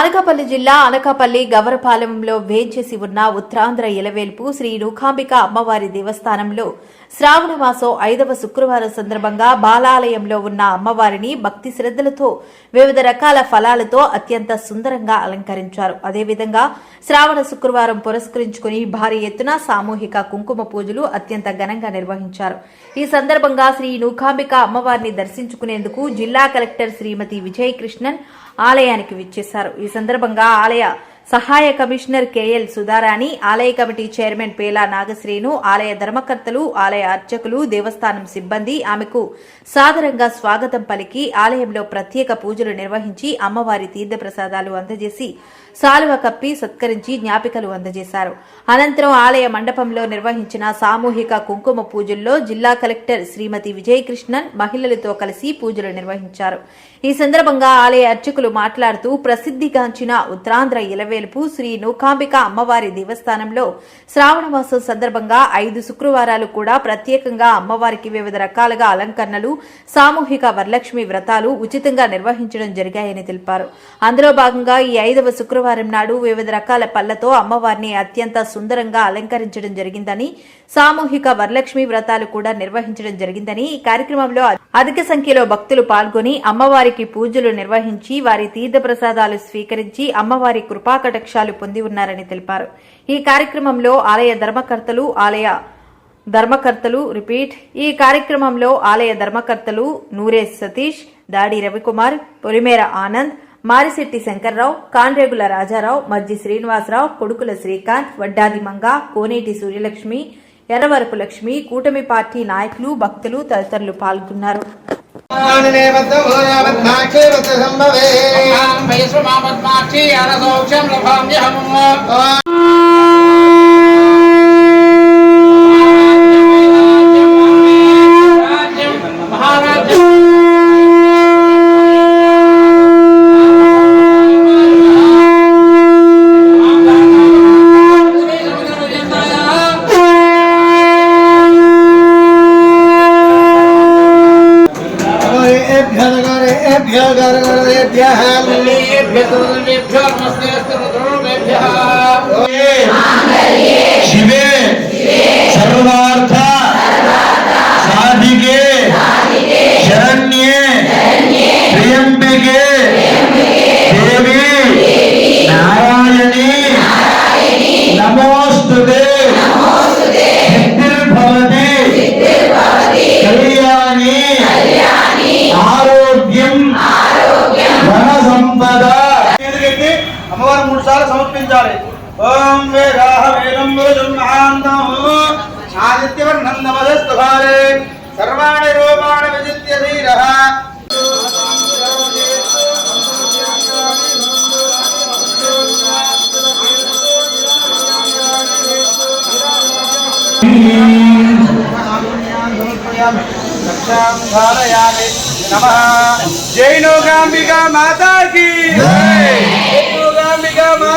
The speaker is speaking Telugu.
అనకాపల్లి జిల్లా అనకాపల్లి గవరపాలెంలో వేంచేసి ఉన్న ఉత్తరాంధ్ర ఎలవేల్పు శ్రీ నూకాంబిక అమ్మవారి దేవస్థానంలో శ్రావణ మాసం ఐదవ శుక్రవారం సందర్భంగా బాలాలయంలో ఉన్న అమ్మవారిని భక్తి శ్రద్ధలతో వివిధ రకాల ఫలాలతో అత్యంత సుందరంగా అలంకరించారు. అదేవిధంగా శ్రావణ శుక్రవారం పురస్కరించుకుని భారీ ఎత్తున సామూహిక కుంకుమ పూజలు అత్యంత ఘనంగా నిర్వహించారు. ఈ సందర్భంగా శ్రీ నూకాంబిక అమ్మవారిని దర్శించుకునేందుకు జిల్లా కలెక్టర్ శ్రీమతి విజయకృష్ణన్ ఆలయానికి విచ్చేశారు. ఈ సందర్భంగా ఆలయ సహాయ కమిషనర్ కెఎల్ సుధారాణి ఆలయ కమిటీ చైర్మన్ పేలా నాగశ్రీను ఆలయ ధర్మకర్తలు ఆలయ అర్చకులు దేవస్థానం సిబ్బంది ఆమెకు సాదరంగా స్వాగతం పలికి ఆలయంలో ప్రత్యేక పూజలు నిర్వహించి అమ్మవారి తీర్థప్రసాదాలు అందజేసి సాలువ కప్పి సత్కరించి జ్ఞాపికలు అందజేశారు. అనంతరం ఆలయ మండపంలో నిర్వహించిన సామూహిక కుంకుమ పూజల్లో జిల్లా కలెక్టర్ శ్రీమతి విజయకృష్ణన్ మహిళలతో కలిసి పూజలు నిర్వహించారు. ఈ సందర్భంగా ఆలయ అర్చకులు మాట్లాడుతూ ప్రసిద్ధిగాంచిన ఉత్తరాంధ్ర ఇలవే ఇలవేలుపు శ్రీ నూకాంబిక అమ్మవారి దేవస్థానంలో శ్రావణ మాసం సందర్భంగా ఐదు శుక్రవారాలు కూడా ప్రత్యేకంగా అమ్మవారికి వివిధ రకాలుగా అలంకరణలు సామూహిక వరలక్ష్మి వ్రతాలు ఉచితంగా నిర్వహించడం జరిగాయని తెలిపారు. అందులో భాగంగా ఈ ఐదవ శుక్రవారం నాడు వివిధ రకాల పళ్ళతో అమ్మవారిని అత్యంత సుందరంగా అలంకరించడం జరిగిందని సామూహిక వరలక్ష్మి వ్రతాలు కూడా నిర్వహించడం జరిగిందని ఈ కార్యక్రమంలో అధిక సంఖ్యలో భక్తులు పాల్గొని అమ్మవారికి పూజలు నిర్వహించి వారి తీర్థప్రసాదాలు స్వీకరించి అమ్మవారి కటాక్షాలు పొంది ఉన్నారని తెలిపారు. ఈ కార్యక్రమంలో ఆలయ ధర్మకర్తలు ఆలయ ధర్మకర్తలు రిపీట్ ఈ కార్యక్రమంలో ఆలయ ధర్మకర్తలు నూరేష్ సతీష్ దాడి రవికుమార్ పొలిమేర ఆనంద్ మారిశెట్టి శంకర్రావు కాన్రేగుల రాజారావు మజ్జి శ్రీనివాసరావు కొడుకుల శ్రీకాంత్ వడ్డాది మంగ కోనేటి సూర్యలక్ష్మి ఎర్రవరపు లక్ష్మి కూటమి పార్టీ నాయకులు భక్తులు తదితరులు పాల్గొన్నారు. సంభవే विश्वमापद्माक्षी अनसौख्यं लभाम्यहम् गणेभ्य गणगणेभ्यः शिवे सर्वार्थ साधिके शरण्ये त्र्यम्बिके देवी नारायणी नमोस्तुते सिद्धिर्भवति कल्याणी आरोप అమ్మవారు మూడు సార్లు సమర్పించాలి ఓం వేదాహ వేదం మహాంతం ఆదిత్యవర్ణం నమదస్తు భారే సర్వాణి రూపాణి విజిత్య ధీరః జై నోగాంబికా మాతా కీ జై Mami go.